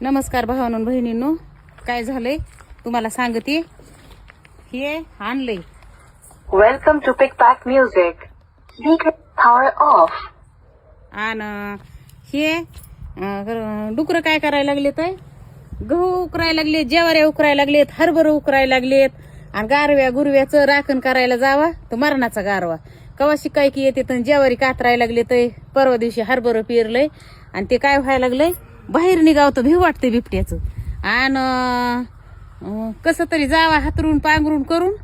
नमस्कार भावानं बहिणींनो. काय झालंय? तुम्हाला सांगते. हे आणलंय. Welcome to Pickpack Music. Speaker power off. आणि हे डुकरं काय करायला लागलेत? गहू उकरायला लागलेत ज्वाऱ्या उकरायला लागलेत हरभरं उकरायला लागलेत. आणि गारव्या गुरव्याचं राखण करायला जावा तर मरणाचा गारवा. कवा शिकाय की येते तर ज्वारी कातरायला लागलेत परवा दिवशी हरभरं पेरलंय. आणि ते काय व्हायला लागलंय? बाहेर निघावं तर भिव वाटतंय बिबट्याचं. आणि कसं तरी जावा हातरून पांघरून करून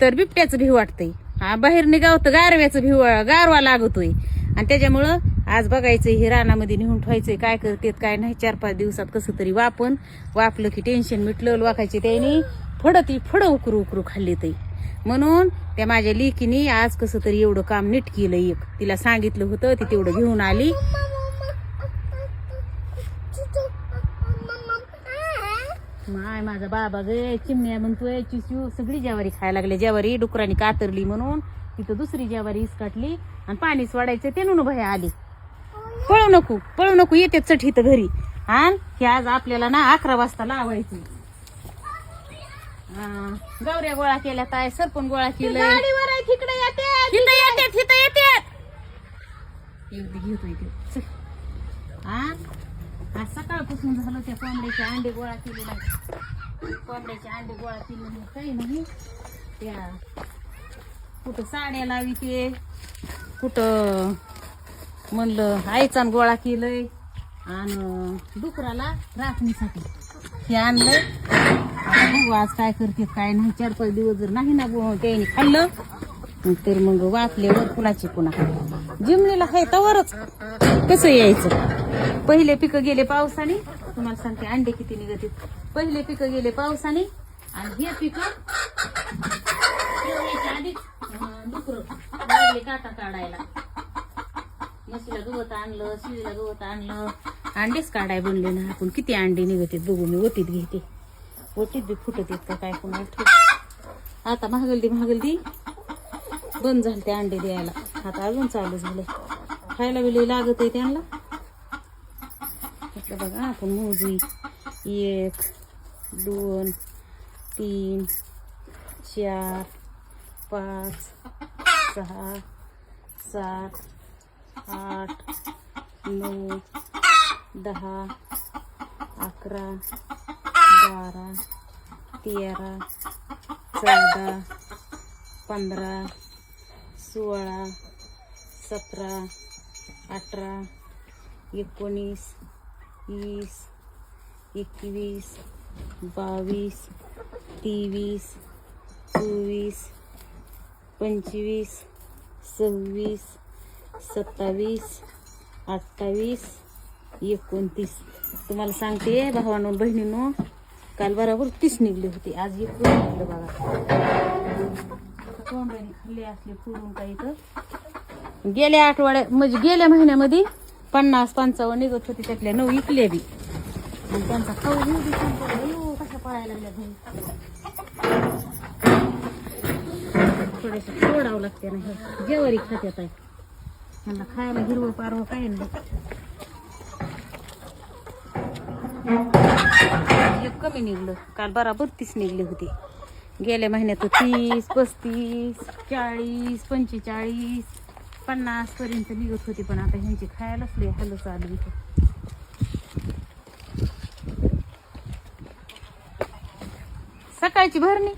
तर बिबट्याचं भिव वाटतंय. हा बाहेर निघावं तर गारव्याचं भिव गारवा लागतोय. आणि त्याच्यामुळं आज बघायचं हे रानामध्ये नेऊन ठेवायचंय काय करतेत काय नाही चार पाच दिवसात कसं तरी वापन. वापलं की टेन्शन मिटलं वाकायचे त्याने फडं ती फडं उकरू उकरू खाल्ली ते म्हणून त्या माझ्या लेकीने आज कसं तरी एवढं काम नीट केलं एक. तिला सांगितलं होतं ती तेवढं घेऊन आली. माय माझा बाबा गे चिमण्या म्हणतोय चिसू सगळी ज्वारी खायला लागले. ज्वारी डुकरांनी कातरली म्हणून. तिथं दुसरी ज्वारी काटली आणि पाणी सोडायचं ते नुन भया आली. पळू नको पळू नको येते चट इथं घरी. आणि हे आज आपल्याला ना अकरा वाजता लावायचं. हा, गौऱ्या गोळा केल्या ताय सरपण गोळा केलं घेतोय ते. हा आज सकाळपासून झालं त्या कोंबड्याचे अंडे गोळा केले नाही कोंबड्याचे अंडे गोळा केले नाही काही नाही. त्या कुठं साड्या लावी ते कुठं म्हणलं आईचान गोळा केलंय आणि डुकराला राखणीसाठी हे आणलंय. बघू आज काय करते काय नाही चार पाच दिवस जर नाही ना त्याने खाल्लं तर मग वाचले वाचल्यावर फुलाची पुन्हा. जिमणीला आहे तवरच. कसं यायचं? पहिले पिकं गेले पावसाने. तुम्हाला सांगते अंडे किती निघतील पहिले पिकं गेले पावसाने. आणि हे पिकं आधीच लागले काटा काढायला. म्हशीला गवत आणलं शिळीला गवत आणलं. अंडेच काढाय बनले ना आपण. किती अंडे निघते बघू मी ओटीत घेते. ओटीत बी फुटत येत काय कोणाला आता महागलदी महागलदी बंद झाले ते अंडे द्यायला. खाता अजून चालू झालं खायला बिले लागत आहे त्यांना. म्हटलं बघा आपण मोजी एक दोन तीन चार पाच सहा सात आठ नऊ दहा अकरा बारा तेरा चौदा पंधरा सोळा सतरा अठरा एकोणीस वीस एकवीस बावीस तेवीस चोवीस पंचवीस सव्वीस सत्तावीस अठ्ठावीस एकोणतीस. तुम्हाला सांगते भावानो बहिणीनो काल बरोबर तीस निघले होते. आज एक निघलं बघा. कोंबड्याने खाल्ले असले फोडून काही तर गेल्या आठवड्या म्हणजे गेल्या महिन्यामध्ये पन्नास पंचावन्न निघत होती त्यातल्या नऊ इकले बी. आणि त्यांचा खाऊ कशा पळायला लागल्या थोडेसे सोडावं लागते ना हे. जेवारी खात्यात आहे. त्यांना खायला हिरवं पारवं काय नाही. कमी निघलं. काल बराबर तीस निघले होते. गेल्या महिन्यात तीस पस्तीस चाळीस पंचेचाळीस. पन्नास पर्यंत निघत होती पण आता ह्यांची खायलाच लय हलच चालू इथे. सकाळची भरणी?